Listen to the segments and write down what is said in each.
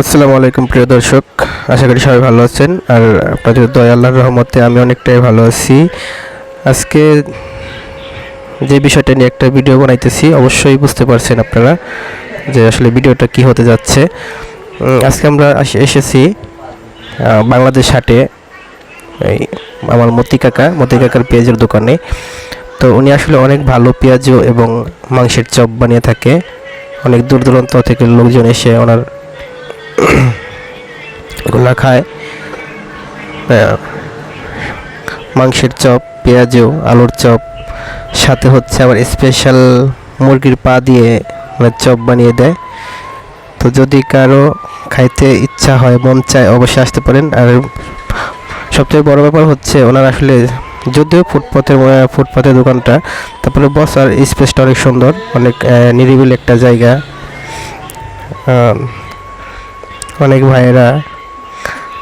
আসসালামু আলাইকুম, প্রিয় দর্শক। আশা করি সবাই ভালো আছেন। আর আপনাদের দয়া আল্লাহর রহমতে আমি অনেকটাই ভালো আছি। আজকে যে বিষয়টা নিয়ে একটা ভিডিও বানাইতেছি, অবশ্যই বুঝতে পারছেন আপনারা যে আসলে ভিডিওটা কি হতে যাচ্ছে। আজকে আমরা এসেছি বাংলাদেশ হাটে। এই আমার মতি কাকা, মতি কাকার পেঁয়াজের দোকানে। তো উনি আসলে অনেক ভালো পেঁয়াজও এবং মাংসের চপ বানিয়ে থাকে। অনেক দূর দূরান্ত থেকে লোকজন এসে ওনার এগুলা খায়। মাংসের চপ, পেঁয়াজও আলুর চপ, সাথে হচ্ছে আবার স্পেশাল মুরগির পা দিয়ে মানে চপ বানিয়ে দেয়। তো যদি কারও খাইতে ইচ্ছা হয়, মন চায়, অবশ্যই আসতে পারেন। আর সবচেয়ে বড় ব্যাপার হচ্ছে ওনার আসলে যদিও ফুটপাতের ফুটপাথের দোকানটা, তারপরে বসার স্পেসটা অনেক সুন্দর, অনেক নিরিবিল একটা জায়গা। অনেক ভাইয়েরা।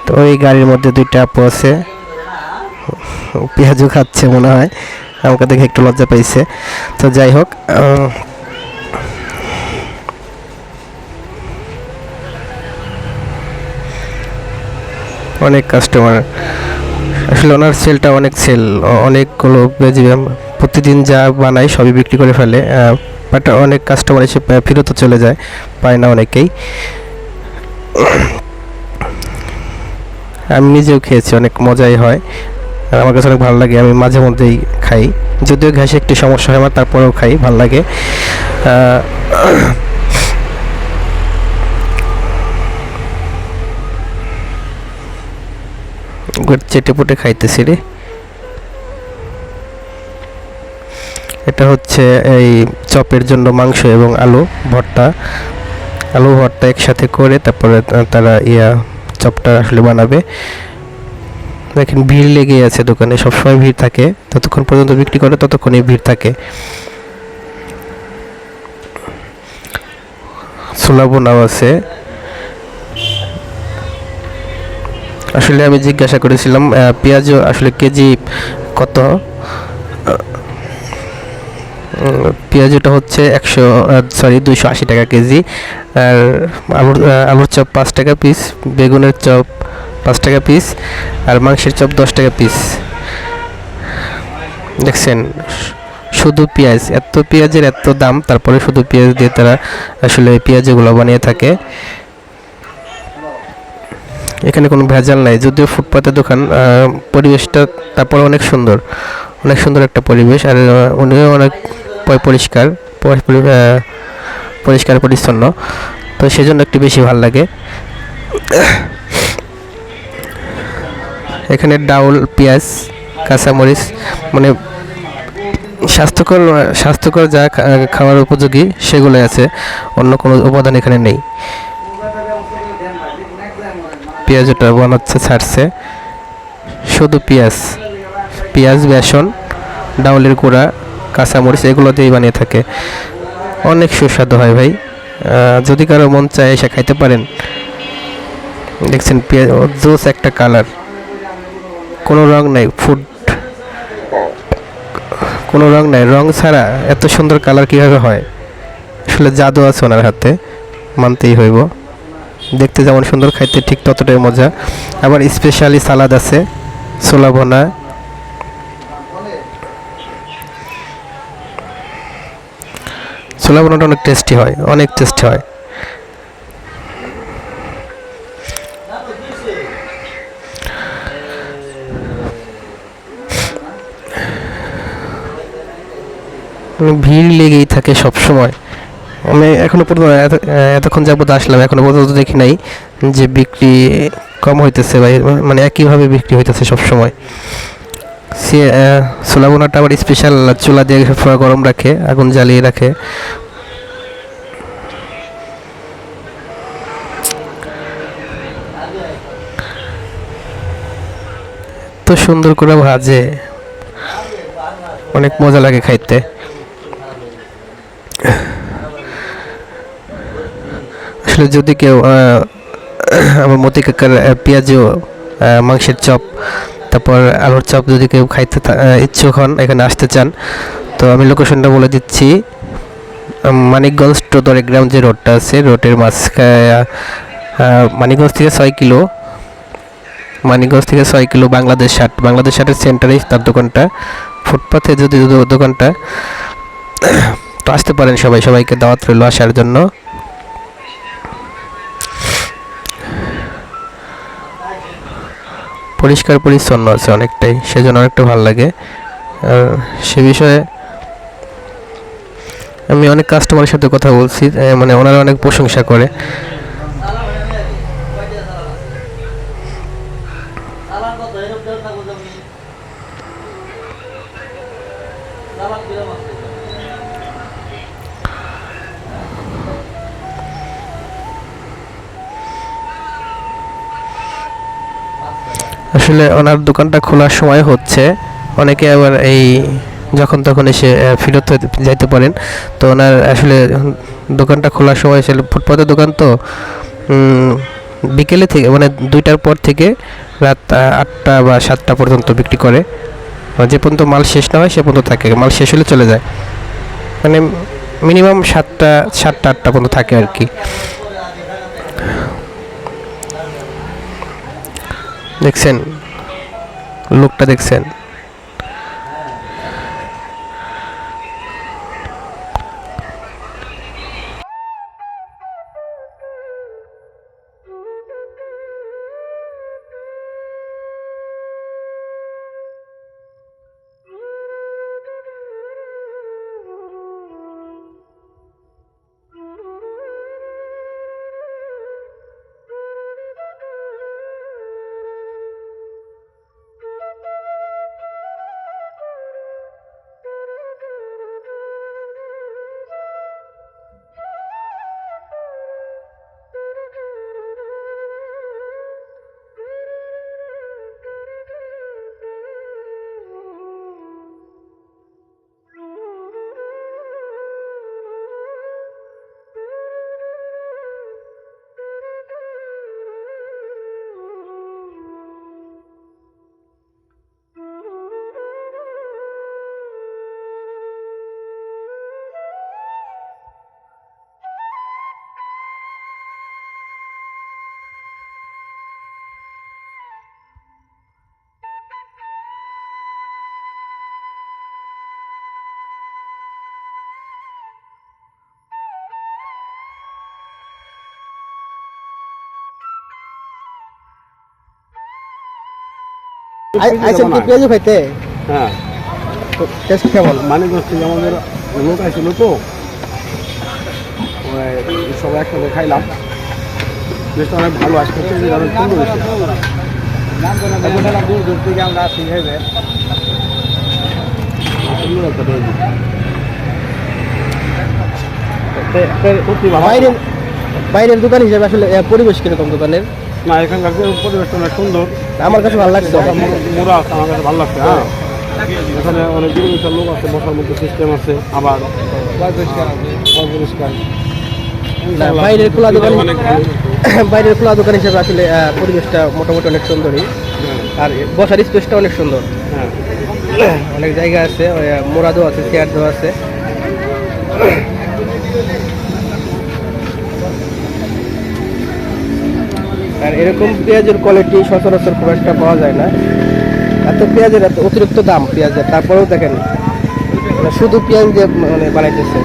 তো ওই গাড়ির মধ্যে দুইটা আপু আছে। পেঁয়াজও খাচ্ছে মনে হয়। আমাকে দেখে একটু লজ্জা পাইছে। তো যাই হোক অনেক কাস্টমার আসলে ওনার সেলটা অনেক সেল অনেকগুলো প্রতিদিন যা বানায় সবই বিক্রি করে ফেলে। বাট অনেক কাস্টমার এসে ফেরতও চলে যায়। পায় না অনেকেই। আমি নিজেও খেয়েছি, অনেক মজাই হয়। আর আমার কাছে অনেক ভালো লাগে, আমি মাঝে মধ্যেই খাই। যদিও ঘাসে একটু সমস্যা হয়, আমার তারপরেও খাই, ভালো লাগে। চেটে পুটে খাইতেছি রে। এটা হচ্ছে এই চপের জন্য মাংস এবং আলু, ভর্তা। আলু ভর্তা একসাথে করে তারপরে তারা ইয়া চপটা আসলে বানাবে। দেখেন ভিড় লেগে আছে দোকানে সবসময় ভিড় থাকে। ততক্ষণ পর্যন্ত বিক্রি করে ততক্ষণই ভিড় থাকে। ছোলা বোনাও আছে। আসলে আমি জিজ্ঞাসা করেছিলাম আহ, পেঁয়াজও আসলে কেজি কত? পেঁয়াজটা হচ্ছে একশো সরি দুইশো আশি টাকা কেজি। আর আলুর আলুর চপ পাঁচ টাকা পিস বেগুনের চপ পাঁচ টাকা পিস আর মাংসের চপ দশ টাকা পিস দেখছেন, শুধু পেঁয়াজ, এত পেঁয়াজের এত দাম, তারপরে শুধু পেঁয়াজ দিয়ে তারা আসলে পেঁয়াজগুলো বানিয়ে থাকে। এখানে কোনো ভেজাল নাই, যদিও ফুটপাতের দোকান পরিবেশটা তারপরে অনেক সুন্দর অনেক সুন্দর একটা পরিবেশ, আর উনিও অনেক পরিষ্কার পরিষ্কার পরিচ্ছন্ন। তো সেজন্য একটু বেশি ভালো লাগে। এখানে ডাউল, পেঁয়াজ, কাঁচামরিচ মানে স্বাস্থ্যকর স্বাস্থ্যকর যা খাওয়ার উপযোগী সেগুলো আছে। অন্য কোনো উপাদান এখানে নেই। পেঁয়াজটা বানাচ্ছে, ছাড়ছে। শুধু পেঁয়াজ পেঁয়াজ, বেসন, ডাউলের গুঁড়া কাঁচামরিচ এগুলো দিয়েই বানিয়ে থাকে। অনেক সুস্বাদু হয় ভাই। যদি কারও মন চায় এসে খাইতে পারেন। দেখছেন পেঁয়াজ জোস একটা কালার। কোনো রং নাই, ফুড। কোনো রং নাই, রং ছাড়া এত সুন্দর কালার কীভাবে হয়? আসলে জাদু আছে ওনার হাতে, মানতেই হইব। দেখতে যেমন সুন্দর, খাইতে ঠিক ততটাই মজা। আবার স্পেশালি সালাদ আছে, ছোলা ভোনা ছোলা ভোনাটা অনেক টেস্টি হয়, অনেক টেস্টি হয়। মানে ভিড় লেগেই থাকে সব সময় আমি এখনও পর্যন্ত এত- এতক্ষণ যাবত আসলাম, এখনও পর্যন্ত দেখি নাই যে বিক্রি কম হইতেছে বা মানে একইভাবে বিক্রি হইতেছে সব সময় সে ছোলা বোনাটা আবার স্পেশাল চুলা দিয়ে গরম রাখে, আগুন জ্বালিয়ে রাখে। তো সুন্দর করে ভাজে। অনেক মজা লাগে খাইতে। আসলে যদি কেউ আমার মতি কাকার পেঁয়াজও মাংসের চপ, তারপর আলুর চপ যদি কেউ খাইতে ইচ্ছুক হন, এখানে আসতে চান, তো আমি লোকেশনটা বলে দিচ্ছি। মানিকগঞ্জ টোদর গ্রাম যে রোডটা আছে রোডের মাঝখানে মানিকগঞ্জ থেকে ছয় কিলো। মানিকগঞ্জ থেকে ছয় কিলো বাংলাদেশ হাট। বাংলাদেশ হাটের সেন্টারেই তার দোকানটা। ফুটপাথে যদি দোকানটা, তো আসতে পারেন সবাই। সবাইকে দাওয়াত রইল আসার জন্য। পরিষ্কার পরিচ্ছন্ন আছে অনেকটাই। সেজন্য অনেকটা ভালো লাগে। আর সে বিষয়ে আমি অনেক কাস্টমারের সাথে কথা বলছি মানে ওনারা অনেক প্রশংসা করে। আসলে ওনার দোকানটা খোলার সময় হচ্ছে। অনেকে আবার এই যখন তখন এসে ফেরত যাইতে পারেন। তো ওনার আসলে দোকানটা খোলার সময় আসলে ফুটপাতের দোকান তো বিকেলে থেকে মানে দুইটার পর থেকে রাত আটটা বা সাতটা পর্যন্ত বিক্রি করে। যে পর্যন্ত মাল শেষ না হয়, সে পর্যন্ত থাকে। মাল শেষ হলে চলে যায়। মানে মিনিমাম সাতটা সাতটা, আটটা পর্যন্ত থাকে আর কি। দেখছেন? লোকটা দেখছেন? আইসেন কি পেঁয়াজু খাইতে হ্যাঁ। টেস্ট কেমন? মানে হচ্ছে আমাদের লোক তো। সবাই একসাথে খাইলাম। বেশটা অনেক ভালো আসছে অনেক সুন্দর হয়েছে দূর দূর থেকে আমরা আসি বাইরের দোকান হিসেবে আসলে পরিবেশ কীরকম দোকানের? না এখানকার পরিবেশটা অনেক সুন্দর। আমার কাছে ভালো লাগছে। মোড়া আছে আমার কাছে ভালো লাগছে হ্যাঁ। এখানে অনেক দূর লোক আছে বসার মতো সিস্টেম আছে আবার পরিষ্কার। বাইরের খোলা দোকান বাইরের খোলা দোকান হিসেবে আসলে পরিবেশটা মোটামুটি অনেক সুন্দরই। হ্যাঁ, আর বসার স্পেসটা অনেক সুন্দর। হ্যাঁ। অনেক জায়গা আছে মোড়া দেওয়া আছে চেয়ার দেওয়া আছে। আর এরকম পেঁয়াজের কোয়ালিটি সচরাচর খুব একটা পাওয়া যায় না। এত পেঁয়াজের এত অতিরিক্ত দাম পেঁয়াজের তারপরেও দেখেন মানে শুধু পেঁয়াজ দিয়ে মানে বানাইতেছে।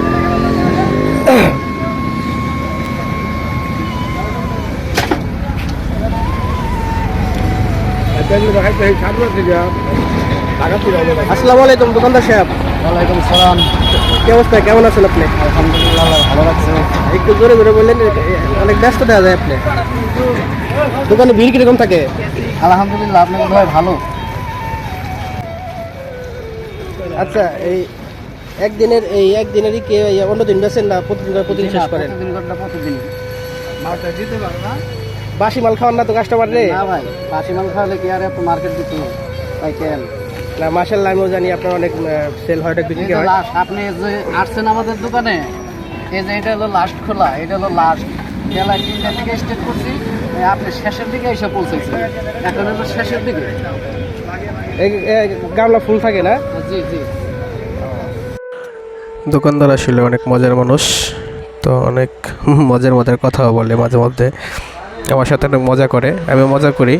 আসসালামু আলাইকুম দোকানদার সাহেব। ওয়ালাইকুম সালাম। কি অবস্থা? কেমন আছেন আপনি? আলহামদুলিল্লাহ ভালো লাগছে একটু জোরে জোরে বললেন অনেক ব্যস্ত দেওয়া যায় আপনি। দোকানে ভিড় কীরকম থাকে? আলহামদুলিল্লাহ আপনার ভাই ভালো। আচ্ছা এই একদিনের এই একদিনেরই কি অন্য দিন বেছেন না প্রতিদিন প্রতিদিন শেষ করেন? প্রতিদিন মালটা দিতে পারো না। বাসি মাল খাওয়ান না তো কাস্টমার রে? না ভাই বাসি মাল খাওয়ালে কি আর এত মার্কেট দিতে ভাই কেন? না মাসাল্লাহ আমিও জানি আপনার অনেক সেল হয় বিক্রি হয়। আপনি যে আসছেন আমাদের দোকানে এই যে এটা হলো লাস্ট খোলা এটা হলো লাস্ট বেলা তিনটা থেকে স্টার্ট করছি। আপনি শেষের দিকে এসে পৌঁছেছি এখন হলো শেষের দিকে। গামলা ফুল থাকে না? জি জি। দোকানদার আসলে অনেক মজার মানুষ তো অনেক মজার মজার কথাও বলে মাঝে মধ্যে। আমার সাথে অনেক মজা করে আমি মজা করি।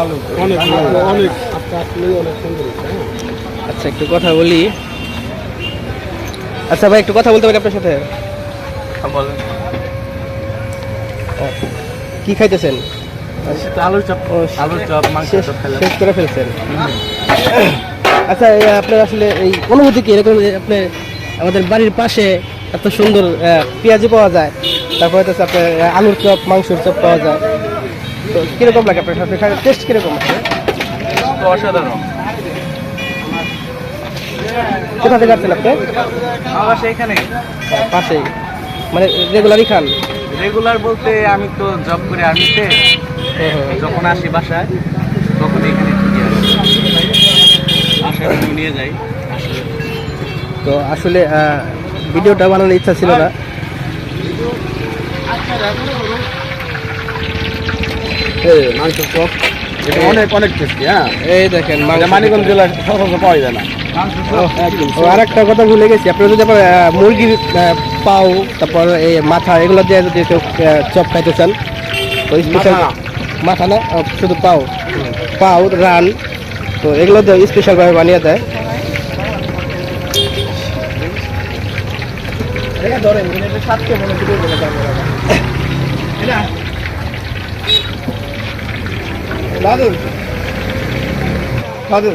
ভালো। অনেক অনেক। আচ্ছা একটু কথা বলি। আচ্ছা ভাই একটু কথা বলতে পারি আপনার সাথে? বলেন। কি খাইতেছেন? আলুর চপ আলুর চপ শেষ চপ খেলাম। শেষ করে ফেলছেন। আচ্ছা আপনার আসলে এই অনুভূতি কি? এরকম আপনি আমাদের বাড়ির পাশে এত সুন্দর আহ, পেঁয়াজি পাওয়া যায় তারপরে হচ্ছে আপনার আলুর চপ মাংসের চপ পাওয়া যায়। তো কীরকম লাগে আপনার সাথে? টেস্ট কীরকম আছে? অসাধারণ। কোথা থেকে আসছেন আপনি? আমার সেইখানে পাশেই। মানে রেগুলারই খান? রেগুলার বলতে আমি তো জব করি আর্মিতে যখন আসি বাসায় তখন এখানে আসি। নিয়ে যাই তো আসলে ভিডিওটা বানানোর ইচ্ছা ছিল না। মাংস চপ। এটা অনেক অনেক টেস্টি হ্যাঁ। এই দেখেন মানিকগঞ্জ জেলায় সচরাচর পাওয়া যায় না। আর একটা কথা ভুলে গেছি। আপনারা যদি আবার মুরগির পাও তারপর এই মাথা এগুলো দিয়ে যদি চপ খাইতে চান তো স্পেশাল মাথা না। শুধু পাও। পাও রান তো এগুলো দিয়ে স্পেশালভাবে বানিয়ে দেয়। ধরেন সাতকে মনে ভিডিও দাদু দাদু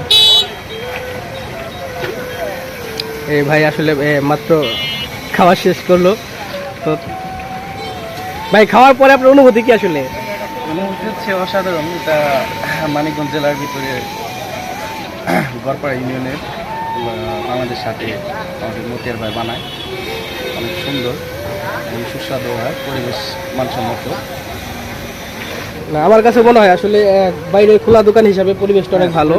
এই ভাই আসলে মাত্র খাওয়া শেষ করল। তো ভাই খাওয়ার পরে আপনার অনুভূতি কি আসলে? অনুভূতি হচ্ছে অসাধারণ। এটা মানিকগঞ্জ জেলার ভিতরে গড়পাড়া ইউনিয়নের আমাদের সাথে আমাদের মতিয়ার ভাই বানায়। অনেক সুন্দর এবং সুস্বাদু হয় পরিবেশ মানসম্মত। না আমার কাছে মনে হয় আসলে বাইরে খোলা দোকান হিসাবে পরিবেশটা অনেক ভালো।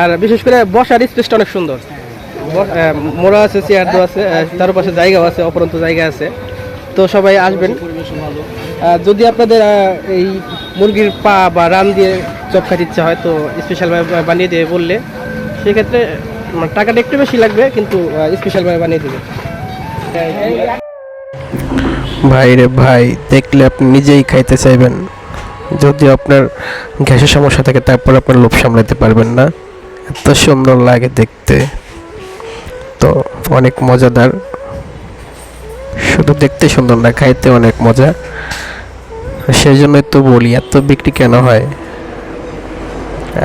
আর বিশেষ করে বসার স্পেসটা অনেক সুন্দর। মোড়া আছে চেয়ার দেওয়া আছে তার পাশে জায়গাও আছে অপরন্ত জায়গা আছে। তো সবাই আসবেন। যদি আপনাদের এই মুরগির পা বা রান দিয়ে চপ খাইতে ইচ্ছা হয় তো স্পেশালভাবে বানিয়ে দিয়ে বললে সেক্ষেত্রে টাকাটা একটু বেশি লাগবে কিন্তু স্পেশালভাবে বানিয়ে দেবে। ভাই রে ভাই দেখলে আপনি নিজেই খাইতে চাইবেন। যদি আপনার গ্যাসের সমস্যা থাকে, তারপর আপনার লোভ সামলাতে পারবেন না। এত সুন্দর লাগে দেখতে। তো অনেক মজাদার। শুধু দেখতে সুন্দর না, খাইতে অনেক মজা। সেই জন্যই তো বলি, এত বিক্রি কেন হয়?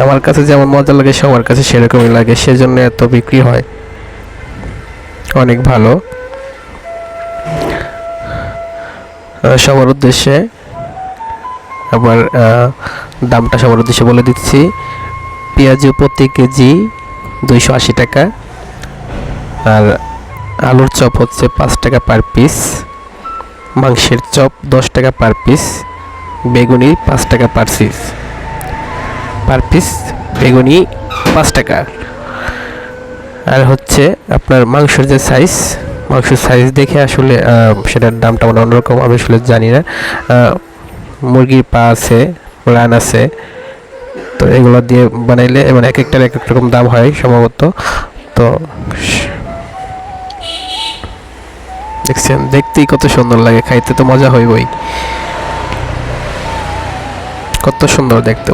আমার কাছে যেমন মজা লাগে, সবার কাছে সেরকমই লাগে সেজন্য এত বিক্রি হয়। অনেক ভালো। সবার উদ্দেশ্যে আবার দামটা সবার উদ্দেশ্যে বলে দিচ্ছি। পেঁয়াজু প্রতি কেজি দুইশো আশি টাকা। আর আলুর চপ হচ্ছে পাঁচ টাকা পার পিস। মাংসের চপ দশ টাকা পার পিস। বেগুনি পাঁচ টাকা পার পিস। পার পিস বেগুনি পাঁচ টাকা। আর হচ্ছে আপনার মাংসের যে সাইজ মাংসের সাইজ দেখে আসলে সেটার দামটা মানে অন্যরকম, আমি আসলে জানি না। মুরগির পা আছে রান আছে। তো এগুলো দিয়ে বানাইলে মানে এক একটার এক এক রকম দাম হয় সম্ভবত। তো দেখছেন, দেখতেই কত সুন্দর লাগে, খাইতে তো মজা হইবই। কত সুন্দর দেখতে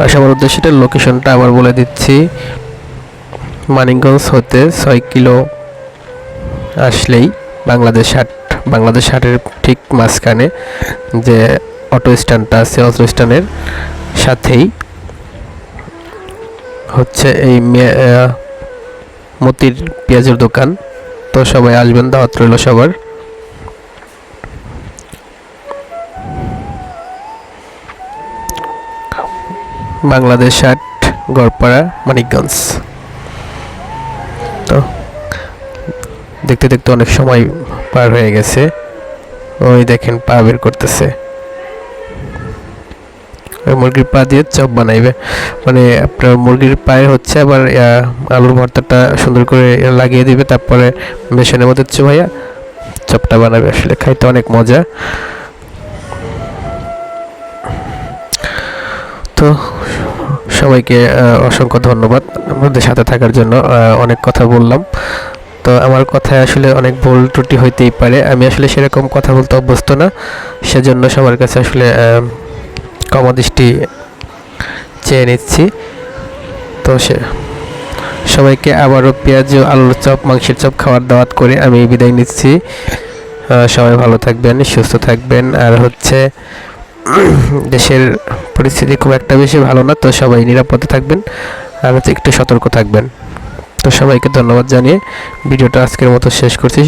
আর সবার উদ্দেশ্যে লোকেশনটা আবার বলে দিচ্ছি। মানিকগঞ্জ হতে ছয় কিলো আসলেই বাংলাদেশ হাট। বাংলাদেশ হাটের ঠিক মাঝখানে যে অটো স্ট্যান্ডটা আছে, অটো স্ট্যান্ডের সাথেই হচ্ছে এই মতির পেঁয়াজের দোকান। তো সবাই আসবেন, দাওয়াত রইল সবার। বাংলাদেশ হাট, গড়পাড়া, মানিকগঞ্জ। তো দেখতে দেখতে অনেক সময় পার হয়ে গেছে। ওই দেখেন পা বের করতেছে। মুরগির পা দিয়ে চপ বানাইবে। মানে আপনার মুরগির পায়ে হচ্ছে আবার আলুর ভর্তাটা সুন্দর করে লাগিয়ে দিবে। তারপরে মেশিনের মধ্যে চুবাইয়া চপটা বানাবে আসলে। খাইতে অনেক মজা। তো সবাইকে অসংখ্য ধন্যবাদ। আমাদের সাথে থাকার জন্য অনেক কথা বললাম। তো আমার কথায় আসলে অনেক ভুল ত্রুটি হইতেই পারে। আমি আসলে সেরকম কথা বলতে অভ্যস্ত না। সেজন্য সবার কাছে আসলে কমদৃষ্টি চেয়ে নিচ্ছি। তো সে, সবাইকে আবারও পেঁয়াজ আলুর চপ, মাংসের চপ খাওয়ার দাওয়াত করে আমি বিদায় নিচ্ছি। সবাই ভালো থাকবেন, সুস্থ থাকবেন। আর হচ্ছে, দেশের পরিস্থিতি খুব একটা বেশি ভালো না, তো সবাই নিরাপদে থাকবেন। আর হচ্ছে একটু সতর্ক থাকবেন। তো সবাইকে ধন্যবাদ জানিয়ে ভিডিওটা আজকের মতো শেষ করছি।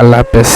আল্লাহ হাফেজ।